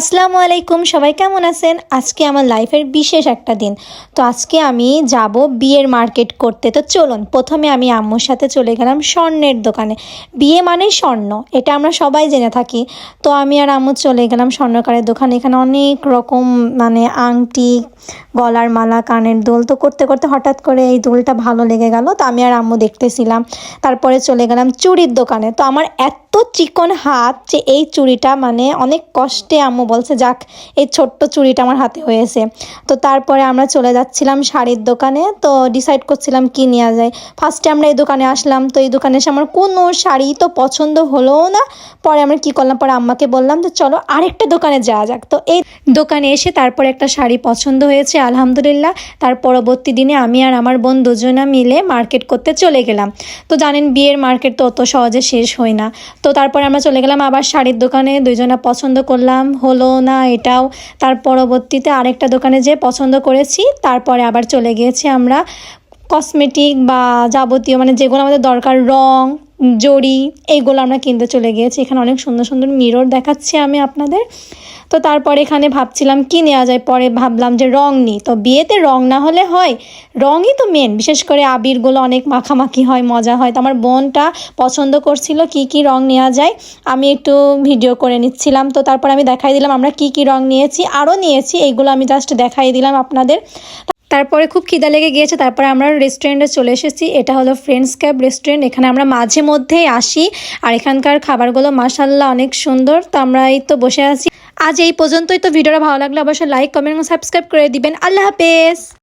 আসসালামু আলাইকুম, সবাই কেমন আছেন? আজকে আমার লাইফের বিশেষ একটা দিন। তো আজকে আমি যাব বিয়ের মার্কেট করতে। তো চলুন, প্রথমে আমি আম্মুর সাথে চলে গেলাম স্বর্ণের দোকানে। বিয়ে মানেই স্বর্ণ, এটা আমরা সবাই জেনে থাকি। তো আমি আর আম্মু চলে গেলাম স্বর্ণকারের দোকানে। এখানে অনেক রকম মানে আংটি, গলার মালা, কানের দোল। তো করতে করতে হঠাৎ করে এই দোলটা ভালো লেগে গেল। তো আমি আর আম্মু দেখতেছিলাম। তারপরে চলে গেলাম চুড়ির দোকানে। তো আমার এত চিকন হাত যে এই চুড়িটা মানে অনেক কষ্টে আম্মু বলছে, যাক, এই ছোট্ট চুড়িটা আমার হাতে হয়েছে। তো তারপরে আমরা চলে যাচ্ছিলাম শাড়ির দোকানে, তো ডিসাইড করছিলাম কি নেওয়া যায়। ফার্স্টে আমরা এই দোকানে আসলাম, তো এই দোকানে এসে আমার কোনো শাড়ি তো পছন্দ হলোও না। পরে আমরা কি করলাম, পরে আম্মাকে বললাম যে, চলো আরেকটা দোকানে যাওয়া যাক। তো এই দোকানে এসে তারপরে একটা শাড়ি পছন্দ হয়েছে, আলহামদুলিল্লাহ। তার পরবর্তী দিনে আমি আর আমার বোন দুজনা মিলে মার্কেট করতে চলে গেলাম। তো জানেন, বিয়ের মার্কেট তো অত সহজে শেষ হয় না। তো তারপরে আমরা চলে গেলাম আবার শাড়ির দোকানে, দুইজনা পছন্দ করলাম, হলো না এটাও। তার পরবর্তীতে আরেকটা দোকানে যে পছন্দ করেছি, তারপরে আবার চলে গিয়েছি আমরা। কসমেটিক বা যাবতীয় মানে যেগুলো আমাদের দরকার, রং জড়ি এইগুলো আমরা কিনতে চলে গিয়েছি। এখানে অনেক সুন্দর সুন্দর মিরর দেখাচ্ছি আমি আপনাদের। তো তারপরে এখানে ভাবছিলাম কি নেওয়া যায়? পরে ভাবলাম যে রং নিই তো বিয়েতে রং না হলে হয়? রঙই তো মেন বিশেষ করে আবিরগুলো অনেক মাখামাখি হয়, মজা হয়। তো আমার বোনটা পছন্দ করছিল কি কি রং নেওয়া যায়। আমি একটু ভিডিও করে নিচ্ছিলাম। তো তারপর আমি দেখাই দিলাম আমরা কি কি রং নিয়েছি, আরও নিয়েছি। এইগুলো আমি জাস্ট দেখাই দিলাম আপনাদের। তারপরে খুব খিদা লেগে গিয়েছে, তারপরে আমরা রেস্টুরেন্টে চলে এসেছি। এটা হলো ফ্রেন্ডস ক্যাব রেস্টুরেন্ট এখানে আমরা মাঝে মধ্যেই আসি। আর এখানকার খাবারগুলো মাসাল্লাহ অনেক সুন্দর, তো আমরা এই তো বসে আছি। আজ এই পর্যন্তই, তো ভিডিওটা ভালো লাগলে অবশ্যই লাইক কমেন্ট এবং সাবস্ক্রাইব করে দিবেন। আল্লাহ হাফেজ!